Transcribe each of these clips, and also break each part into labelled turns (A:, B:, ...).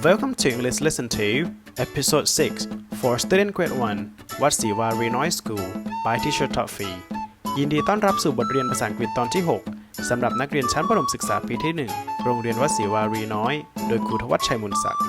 A: Welcome to English Lesson 2, Episode 6 for Student Grade 1, Wat Siwa Renoy School by Teacher Toffee ยินดีต้อนรับสู่บทเรียนภาษาอังกฤษตอนที่ 6 สำหรับนักเรียนชั้นประถมศึกษาปีที่ 1 โรงเรียนวัดศรีวารีน้อย โดยครูทวัชชัยมุนศักดิ์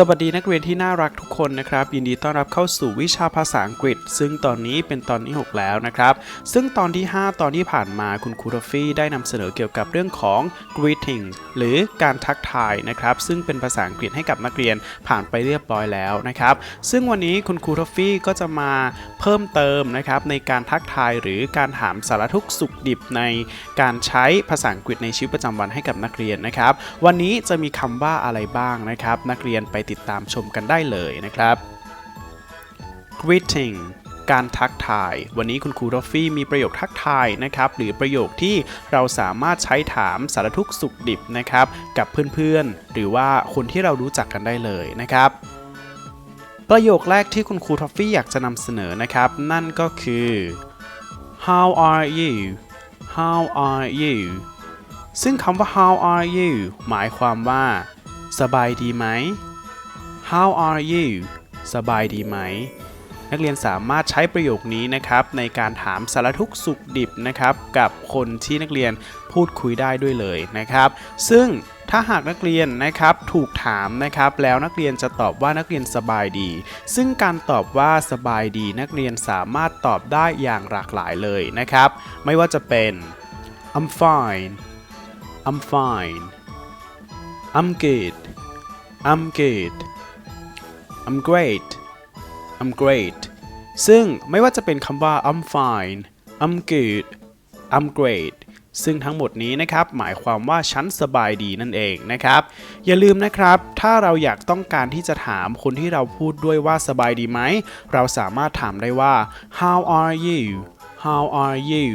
A: สวัสดีนักเรียนที่น่ารักทุกคนนะครับ ยินดีต้อนรับเข้าสู่วิชาภาษาอังกฤษ ซึ่งตอนนี้เป็นตอนที่ 6 แล้วนะครับ ซึ่งตอนที่ 5 ตอนที่ผ่านมาคุณครูทอฟฟี่ได้นำเสนอเกี่ยวกับเรื่องของ greeting หรือการทักทายนะครับ ซึ่งเป็นภาษาอังกฤษให้กับนักเรียนผ่านไปเรียบร้อยแล้วนะครับ ซึ่งวันนี้คุณครูทอฟฟี่ก็จะมาเพิ่มเติมนะครับในการทักทายหรือการถามสารทุกสุขดิบในการใช้ภาษาอังกฤษในชีวิตประจำวันให้กับนักเรียนนะครับ วันนี้จะมีคำว่าอะไรบ้างนะครับ นักเรียนไปติดตามชมกันได้เลยนะครับ greeting การทักทาย วันนี้คุณครูรอฟฟี่มีประโยคทักทายนะครับ หรือประโยคที่เราสามารถใช้ถามสารทุกสุขดิบนะครับ กับเพื่อนๆ หรือว่าคนที่เรารู้จักกันได้เลยนะครับ ประโยคแรกที่คุณครูทอฟฟี่อยากจะนำเสนอนะครับ นั่นก็คือ how are you how are you ซึ่งคำว่า how are you หมายความว่า สบายดีไหม how are you สบายดีไหม นักเรียนสามารถใช้ประโยคนี้นะครับ ในการถามสารทุกสุขดิบนะครับ กับคนที่นักเรียนพูดคุยได้ด้วยเลยนะครับ ซึ่ง ถ้าหากนักเรียนนะครับถูกถามนะครับ แล้วนักเรียนจะตอบว่านักเรียนสบายดี ซึ่งการตอบว่าสบายดี นักเรียนสามารถตอบได้อย่างหลากหลายเลยนะครับ ไม่ว่าจะเป็น I'm fine I'm fine I'm good I'm good I'm great I'm great ซึ่งไม่ว่าจะเป็นคำว่า I'm fine I'm good I'm great ซึ่งทั้งหมดนี้นะครับหมายความว่าฉันสบายดีนั่นเองนะครับ อย่าลืมนะครับ ถ้าเราอยากต้องการที่จะถามคนที่เราพูดด้วยว่าสบายดีไหม เราสามารถถามได้ว่า How are you How are you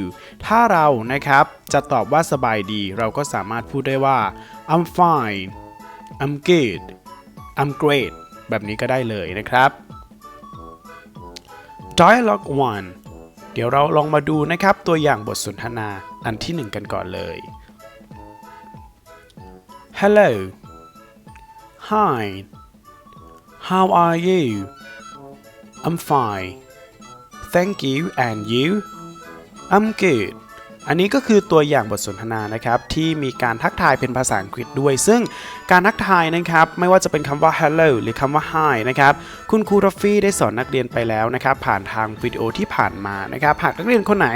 A: ถ้าเรานะครับจะตอบว่าสบายดี เราก็สามารถพูดได้ว่า I'm fine I'm good I'm great แบบนี้ก็ได้เลยนะครับ Dialogue 1 เดี๋ยวเราลองมาดูนะครับตัวอย่างบทสนทนา อันที่หนึ่งกันก่อนเลย Hello Hi How are you I'm fine Thank you and you I'm good อันนี้ก็คือตัวอย่างบทสนทนานะครับที่มีการทักทายเป็นภาษาอังกฤษด้วย ซึ่งการทักทายนะครับไม่ว่าจะเป็นคำว่า hello หรือคำว่า hi นะครับคุณครูรอฟฟี่ได้สอนนักเรียนไปแล้วนะครับผ่านทางวิดีโอที่ผ่านมานะครับหากนักเรียนคนไหน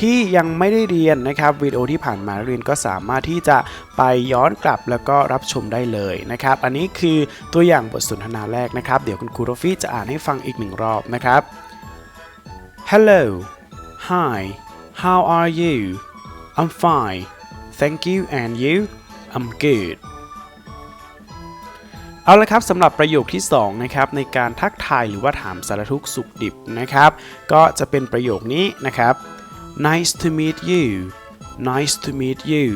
A: ที่ยังไม่ได้เรียนนะครับวิดีโอที่ผ่านมานักเรียนก็สามารถที่จะไปย้อนกลับแล้วก็รับชมได้เลยนะครับอันนี้คือตัวอย่างบทสนทนาแรกนะครับเดี๋ยวคุณครูรอฟฟี่จะอ่านให้ฟังอีกหนึ่งรอบนะครับ hello hi How are you? I'm fine. Thank you and you? I'm good. เอาละครับสำหรับประโยคที่2นะครับในการทักทายหรือว่าถามสารทุกสุขดิบนะครับ ก็จะเป็นประโยคนี้นะครับ Nice to meet you Nice to meet you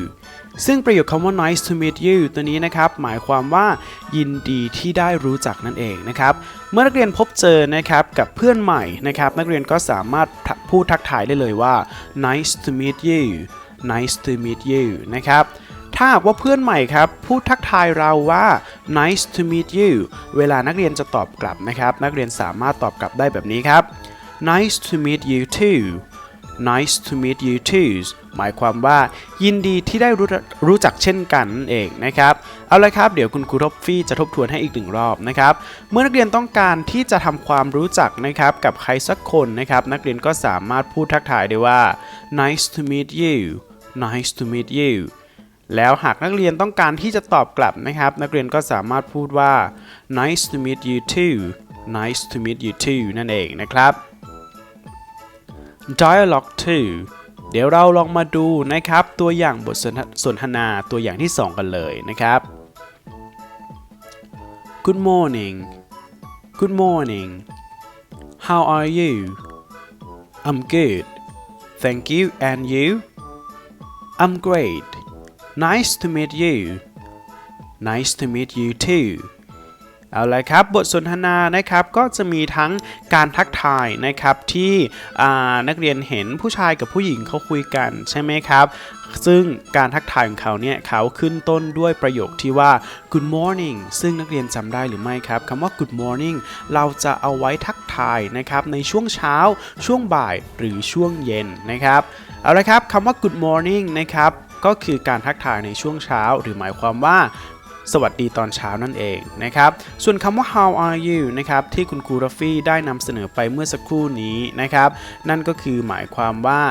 A: ซึ่งประโยคคำว่า nice to meet you ตัวนี้นะครับ หมายความว่ายินดีที่ได้รู้จักนั่นเองนะครับ เมื่อนักเรียนพบเจอนะครับกับเพื่อนใหม่นะครับนักเรียนก็สามารถพูดทักทายได้เลยว่า nice to meet you nice to meet you นะครับถ้าว่าเพื่อนใหม่ครับพูดทักทายเราว่า nice to meet you เวลานักเรียนจะตอบกลับนะครับ นักเรียนสามารถตอบกลับได้แบบนี้ครับ nice to meet you too nice to meet you too หมายความว่ายินดีที่ได้รู้รู้จักเช่นกันนั่นเองนะครับ เอาละครับ เดี๋ยวคุณครูทบฟี่จะทบทวนให้อีกหนึ่งรอบนะครับ เมื่อนักเรียนต้องการที่จะทำความรู้จักนะครับกับใครสักคนนะครับ นักเรียนก็สามารถพูดทักทายได้ว่า nice to meet you nice to meet you แล้วหากนักเรียนต้องการที่จะตอบกลับนะครับ นักเรียนก็สามารถพูดว่า nice to meet you too nice to meet you too นั่นเองนะครับ Dialogue 2 เดี๋ยวเราลองมาดูนะครับ ตัวอย่างบทสนทนาตัวอย่างที่ 2 กันเลยนะครับ Good morning Good morning How are you I'm good Thank you and you I'm great Nice to meet you nice to meet you too เอาละครับบทสนทนานะครับก็จะมีทั้งการทักทายนะครับที่นักเรียนเห็นผู้ชายกับผู้หญิงเขาคุยกันใช่ไหมครับ ซึ่งการทักทายของเขาเนี่ยเขาขึ้นต้นด้วยประโยคที่ว่า good morning ซึ่งนักเรียนจำได้หรือไม่ครับคำว่า good morning เราจะเอาไว้ทักทายนะครับในช่วงเช้าช่วงบ่ายหรือช่วงเย็นนะครับเอาละครับคำว่า good morning นะครับก็คือการทักทายในช่วงเช้า หรือหมายความว่า สวัสดีตอนเช้านั่นเองนะครับส่วนคำว่า how are you นะครับที่คุณครูรัฟฟี่ได้นำเสนอไปเมื่อสักครู่นี้นะครับนั่นก็คือหมายความว่า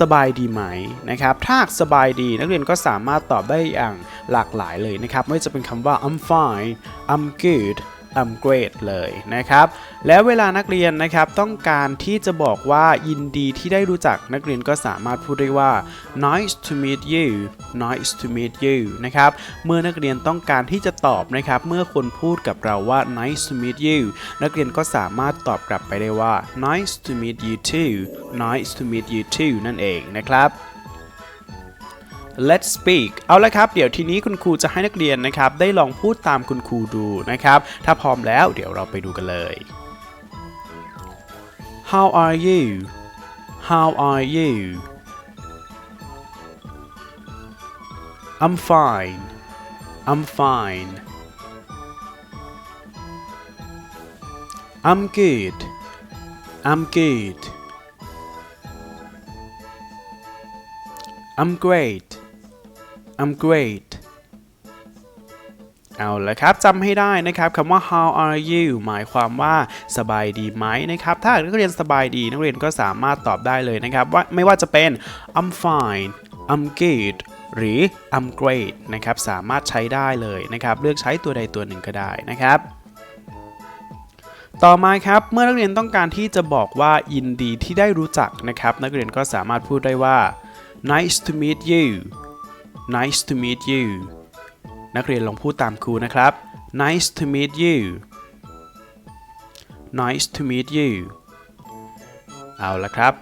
A: สบายดีไหมนะครับถ้าสบายดีนักเรียนก็สามารถตอบได้อย่างหลากหลายเลยนะครับไม่ว่าจะเป็นคำว่า I'm fine I'm good I'm great เลยนะครับแล้วเวลานักเรียนนะครับต้องการที่จะบอกว่ายินดีที่ได้รู้จักนักเรียนก็สามารถพูดได้ว่า nice to meet you nice to meet you นะครับเมื่อนักเรียนต้องการที่จะตอบนะครับเมื่อคนพูดกับเราว่า nice to meet you นักเรียนก็สามารถตอบกลับไปได้ว่า nice to meet you too nice to meet you too นั่นเองนะครับ Let's speak เอาละครับ เดี๋ยวทีนี้คุณครูจะให้นักเรียนนะครับ ได้ลองพูดตามคุณครูดูนะครับ ถ้าพร้อมแล้วเดี๋ยวเราไปดูกันเลย How are you How are you I'm fine I'm fine I'm good I'm good I'm great I'm great เอาละครับจำให้ได้นะครับคำว่า how are you หมายความว่าสบายดีไหมนะครับถ้านักเรียนสบายดีนักเรียนก็สามารถตอบได้เลยนะครับว่าไม่ว่าจะเป็น I'm fine I'm good หรือ I'm great นะครับสามารถใช้ได้เลยนะครับเลือกใช้ตัวใดตัวหนึ่งก็ได้นะครับต่อมาครับเมื่อนักเรียนต้องการที่จะบอกว่ายินดีที่ได้รู้จักนะครับนักเรียนก็สามารถพูดได้ว่า nice to meet you nice to meet you นักเรียนลองพูดตามครูนะครับ nice to meet you nice to meet you เอาละครับ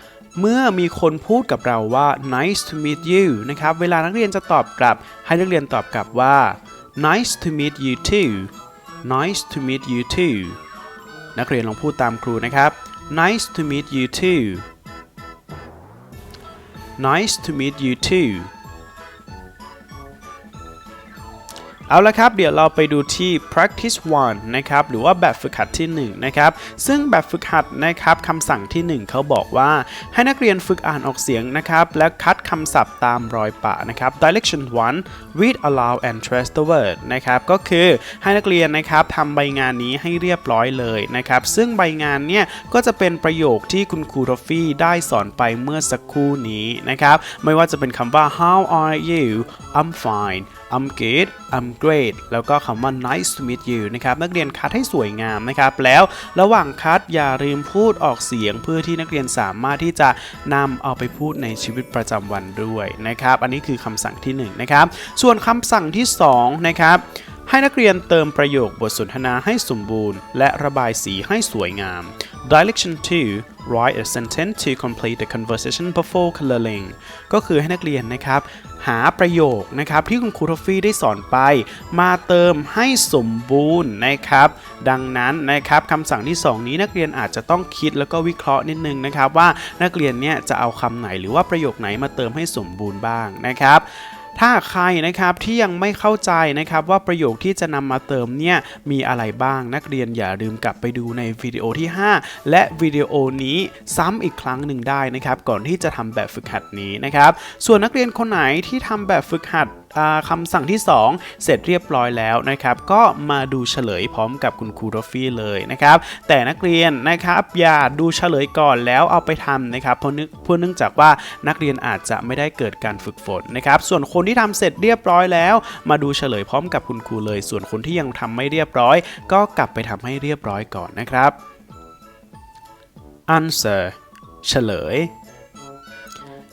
A: เมื่อมีคนพูดกับเราว่า nice to meet you นะครับ เวลานักเรียนจะตอบกลับ ให้นักเรียนตอบกลับว่า nice to meet you too nice to meet you too นักเรียนลองพูดตามครูนะครับ nice to meet you too nice to meet you too เอาละครับ เดี๋ยวเราไปดูที่ practice 1นะครับ หรือว่าแบบฝึกหัดที่1นะครับ ซึ่งแบบฝึกหัดนะครับคำสั่งที่ 1 เขาบอกว่า ให้นักเรียนฝึกอ่านออกเสียงนะครับ และคัดคำศัพท์ตามรอยปะนะครับ direction 1 read aloud and trace the word นะครับ ก็คือให้นักเรียนนะครับทำใบงานนี้ให้เรียบร้อยเลยนะครับ ซึ่งใบงานเนี่ยก็จะเป็นประโยคที่คุณครูทอฟฟี่ได้สอนไปเมื่อสักครู่นี้นะครับ ไม่ว่าจะเป็นคำว่า how are you I'm fine I'm good I'm great แล้วก็คำว่า nice to meet you นะครับนักเรียนคัดให้สวยงามนะครับแล้วระหว่างคัดอย่าลืมพูดออกเสียงเพื่อที่นักเรียนสามารถที่จะนำเอาไปพูดในชีวิตประจำวันด้วยนะครับ อันนี้คือคำสั่งที่1นนะครับส่วนคำสั่งที่2นะครับ ให้นักเรียนเติมประโยคบทสนทนาให้สมบูรณ์ และระบายสีให้สวยงาม Direction 2 Write a sentence to complete the conversation before coloring ก็คือให้นักเรียนนะครับ หาประโยคนะครับที่คุณครูทอฟฟี่ได้สอนไป มาเติมให้สมบูรณ์นะครับ ดังนั้นนะครับคำสั่งที่ 2 นี้นักเรียนอาจจะต้องคิดแล้วก็วิเคราะห์นิดนึงนะครับ ว่านักเรียนเนี่ยจะเอาคำไหนหรือว่าประโยคไหนมาเติมให้สมบูรณ์บ้างนะครับ ถ้าใครนะครับที่ยังไม่เข้าใจนะครับว่าประโยคที่จะนำมาเติมเนี่ยมีอะไรบ้างนักเรียนอย่าลืมกลับไปดูในวิดีโอที่ 5 และวิดีโอนี้ซ้ำอีกครั้งหนึ่งได้นะครับก่อนที่จะทำแบบฝึกหัดนี้นะครับส่วนนักเรียนคนไหนที่ทำแบบฝึกหัด คำสั่งที่ 2 เสร็จเรียบร้อยแล้วนะครับ ก็มาดูเฉลยพร้อมกับคุณครูรอฟฟี่เลยนะครับ แต่นักเรียนนะครับอย่าดูเฉลยก่อนแล้วเอาไปทำนะครับเพราะเพราะเนื่องจากว่านักเรียนอาจจะไม่ได้เกิดการฝึกฝนนะครับ ส่วนคนที่ทำเสร็จเรียบร้อยแล้ว มาดูเฉลยพร้อมกับคุณครูเลย ส่วนคนที่ยังทำไม่เรียบร้อย ก็กลับไปทำให้เรียบร้อยก่อนนะครับ answer เฉลย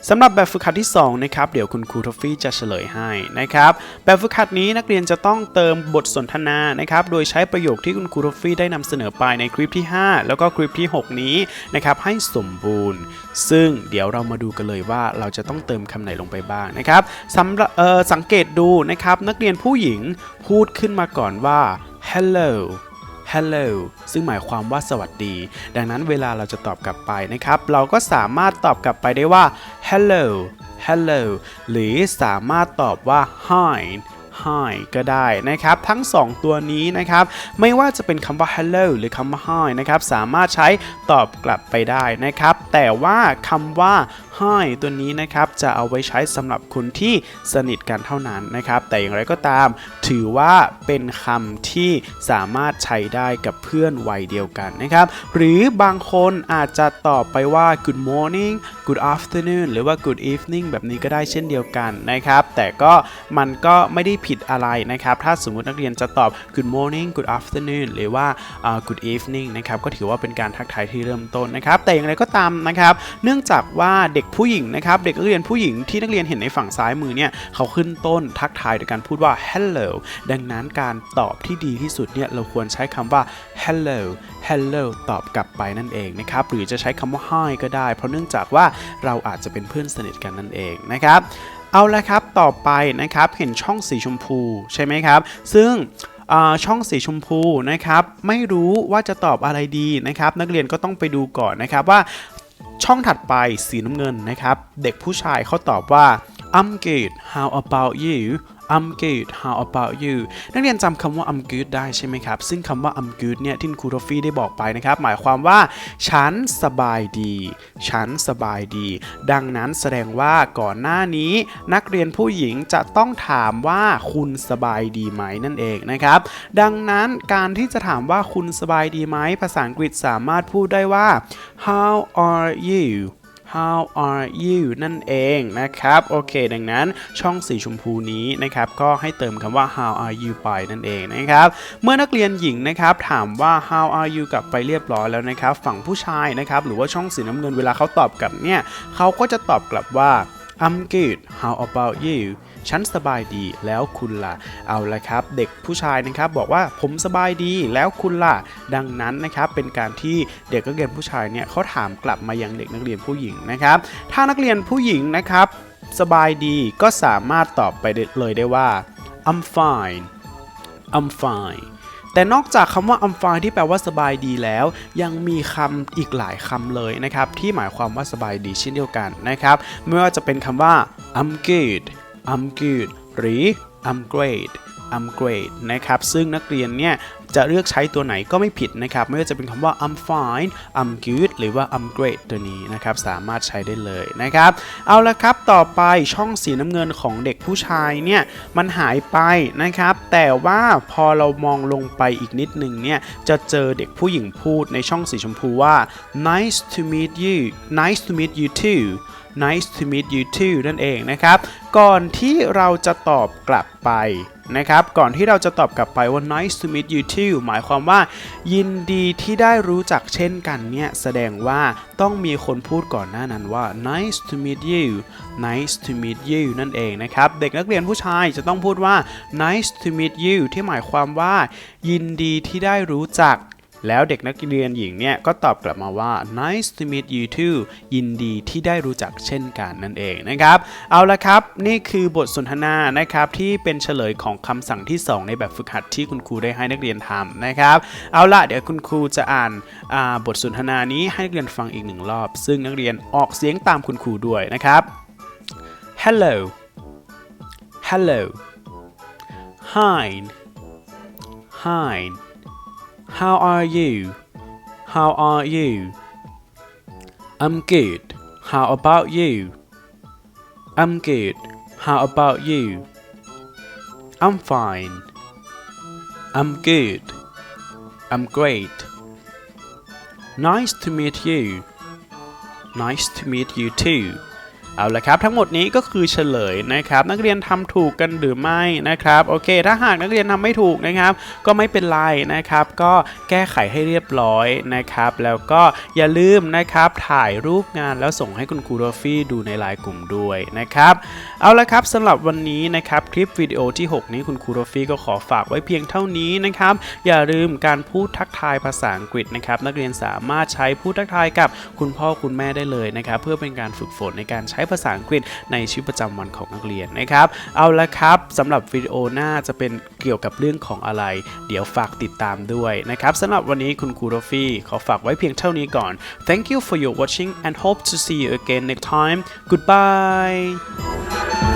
A: สำหรับแบบฝึกหัดที่2นะครับเดี๋ยวคุณครูทอฟฟี่จะเฉลยให้นะครับแบบฝึกหัดนี้นักเรียนจะต้องเติมบทสนทนานะครับโดยใช้ประโยคที่คุณครูทอฟฟี่ได้นำเสนอไปในคลิปที่ 5 แล้วก็คลิปที่ 6 นี้นะครับให้สมบูรณ์ ซึ่งเดี๋ยวเรามาดูกันเลยว่าเราจะต้องเติมคำไหนลงไปบ้างนะครับสำหรับสังเกตดูนะครับนักเรียนผู้หญิงพูดขึ้นมาก่อนว่า hello hello ซึ่งหมายความว่าสวัสดี ดังนั้นเวลาเราจะตอบกลับไปนะครับ เราก็สามารถตอบกลับไปได้ว่า hello hello หรือสามารถตอบว่า hi hi ก็ได้นะครับ ทั้ง 2 ตัวนี้นะครับ ไม่ว่าจะเป็นคำว่า hello หรือคำว่า hi นะครับ สามารถใช้ตอบกลับไปได้นะครับ แต่ว่าคำว่า hi ตัวนี้นะครับจะเอาไว้ใช้สำหรับคนที่สนิทกันเท่านั้นนะครับ แต่อย่างไรก็ตาม ถือว่าเป็นคำที่สามารถใช้ได้กับเพื่อนวัยเดียวกันนะครับ หรือบางคนอาจจะตอบไปว่า good morning good afternoon หรือว่า good evening แบบนี้ก็ได้เช่นเดียวกันนะครับ แต่ก็มันก็ไม่ได้ผิดอะไรนะครับ ถ้าสมมตินักเรียนจะตอบ good morning good afternoon หรือว่าอ่า good evening นะครับ ก็ถือว่าเป็นการทักทายที่เริ่มต้นนะครับ แต่อย่างไรก็ตามนะครับ เนื่องจากว่าเด็กผู้หญิงนะครับ เด็กนักเรียนผู้หญิงที่นักเรียนเห็นในฝั่งซ้ายมือเนี่ยเขาขึ้นต้นทักทายโดยการพูดว่า hello ดังนั้นการตอบที่ดีที่สุดเนี่ยเราควรใช้คำว่า hello hello ตอบกลับไปนั่นเองนะครับ หรือจะใช้คำว่า hi ก็ได้ เพราะเนื่องจากว่าเราอาจจะเป็นเพื่อนสนิทกันนั่นเองนะครับเอาละครับ ต่อไปนะครับ เห็นช่องสีชมพูใช่ไหมครับ ซึ่งอ่าช่องสีชมพูนะครับ ไม่รู้ว่าจะตอบอะไรดีนะครับ นักเรียนก็ต้องไปดูก่อนนะครับว่า ช่องถัดไปสีน้ำเงินนะครับ เด็กผู้ชายเขาตอบว่า I'm good how about you I'm good how about you นักเรียนจำคำว่า I'm good ได้ใช่ไหมครับ ซึ่งคำว่า I'm good เนี่ยที่ครูทอฟฟี่ได้บอกไปนะครับ หมายความว่า ฉันสบายดี ฉันสบายดี ดังนั้นแสดงว่าก่อนหน้านี้ นักเรียนผู้หญิงจะต้องถามว่าคุณสบายดีไหมนั่นเองนะครับ ดังนั้นการที่จะถามว่าคุณสบายดีไหม ภาษาอังกฤษสามารถพูดได้ว่า how are you How are you นั่นเองนะครับ โอเค ดังนั้นช่องสีชมพูนี้นะครับ ก็ให้เติมคำว่า how are you ไปนั่นเองนะครับ เมื่อนักเรียนหญิงนะครับ ถามว่า how are you กลับไปเรียบร้อยแล้วนะครับ ฝั่งผู้ชายนะครับ หรือว่าช่องสีน้ำเงินเวลาเขาตอบกลับเนี่ย เขาก็จะตอบกลับว่า I'm good how about you ฉันสบายดีแล้วคุณล่ะ เอาละครับ เด็กผู้ชายนะครับบอกว่าผมสบายดีแล้วคุณล่ะ ดังนั้นนะครับเป็นการที่เด็กนักเรียนผู้ชายเนี่ยเขาถามกลับมายังเด็กนักเรียนผู้หญิงนะครับ ถ้านักเรียนผู้หญิงนะครับ สบายดีก็สามารถตอบไปเลยได้ว่า I'm fine I'm fine แต่นอกจากคำว่า I'm fine ที่แปลว่าสบายดีแล้ว ยังมีคำอีกหลายคำเลยนะครับ ที่หมายความว่าสบายดีเช่นเดียวกันนะครับ ไม่ว่าจะเป็นคำว่า I'm good I'm good หรือ I'm great I'm great นะครับ ซึ่งนักเรียนเนี่ยจะเลือกใช้ตัวไหนก็ไม่ผิดนะครับ ไม่ว่าจะเป็นคำว่า I'm fine I'm good หรือว่า I'm great ตัวนี้นะครับ สามารถใช้ได้เลยนะครับ เอาละครับ ต่อไปช่องสีน้ำเงินของเด็กผู้ชายเนี่ย มันหายไปนะครับ แต่ว่าพอเรามองลงไปอีกนิดหนึ่งเนี่ย จะเจอเด็กผู้หญิงพูดในช่องสีชมพูว่า nice to meet you nice to meet you too nice to meet you too นั่นเองนะครับ ก่อนที่เราจะตอบกลับไปนะครับ ก่อนที่เราจะตอบกลับไปว่า nice to meet you too หมายความว่า ยินดีที่ได้รู้จักเช่นกันเนี่ยแสดงว่าต้องมีคนพูดก่อนหน้านั้นว่า nice to meet you nice to meet you นั่นเองนะครับ เด็กนักเรียนผู้ชายจะต้องพูดว่า nice to meet you ที่หมายความว่า ยินดีที่ได้รู้จัก แล้วเด็กนักเรียนหญิงเนี่ยก็ตอบกลับมาว่า nice to meet you too ยินดีที่ได้รู้จักเช่นกันนั่นเองนะครับ เอาละครับ นี่คือบทสนทนานะครับที่เป็นเฉลยของคำสั่งที่ 2 ในแบบฝึกหัดที่คุณครูได้ให้นักเรียนทำนะครับ เอาละเดี๋ยวคุณครูจะอ่านอาบทสนทนานี้ให้นักเรียนฟังอีกหนึ่งรอบ ซึ่งนักเรียนออกเสียงตามคุณครูด้วยนะครับ hello hello hi hi How are you? How are you? I'm good. How about you? I'm good. How about you? I'm fine. I'm good. I'm great. Nice to meet you. Nice to meet you too. เอาละครับทั้งหมดนี้ก็คือเฉลยนะครับนักเรียนทำถูกกันหรือไม่นะครับโอเค ถ้าหากนักเรียนทำไม่ถูกนะครับ ก็ไม่เป็นไรนะครับ ก็แก้ไขให้เรียบร้อยนะครับ แล้วก็อย่าลืมนะครับถ่ายรูปงานแล้วส่งให้คุณครูโรฟี่ดูในไลน์กลุ่มด้วยนะครับเอาละครับสำหรับวันนี้นะครับคลิปวิดีโอที่ 6 นี้คุณครูโรฟี่ก็ขอฝากไว้เพียงเท่านี้นะครับอย่าลืมการพูดทักทายภาษาอังกฤษนะครับนักเรียนสามารถใช้พูดทักทายกับคุณพ่อคุณแม่ได้เลยนะครับเพื่อเป็นการฝึกฝนในการใช้ภาษาอังกฤษในชีวิตประจำวันของนักเรียนนะครับ เอาละครับสำหรับวิดีโอหน้าจะเป็นเกี่ยวกับเรื่องของอะไร เดี๋ยวฝากติดตามด้วยนะครับสำหรับวันนี้คุณครูโรฟี่ขอฝากไว้เพียงเท่านี้ก่อน Thank you for your watching and hope to see you again next time Goodbye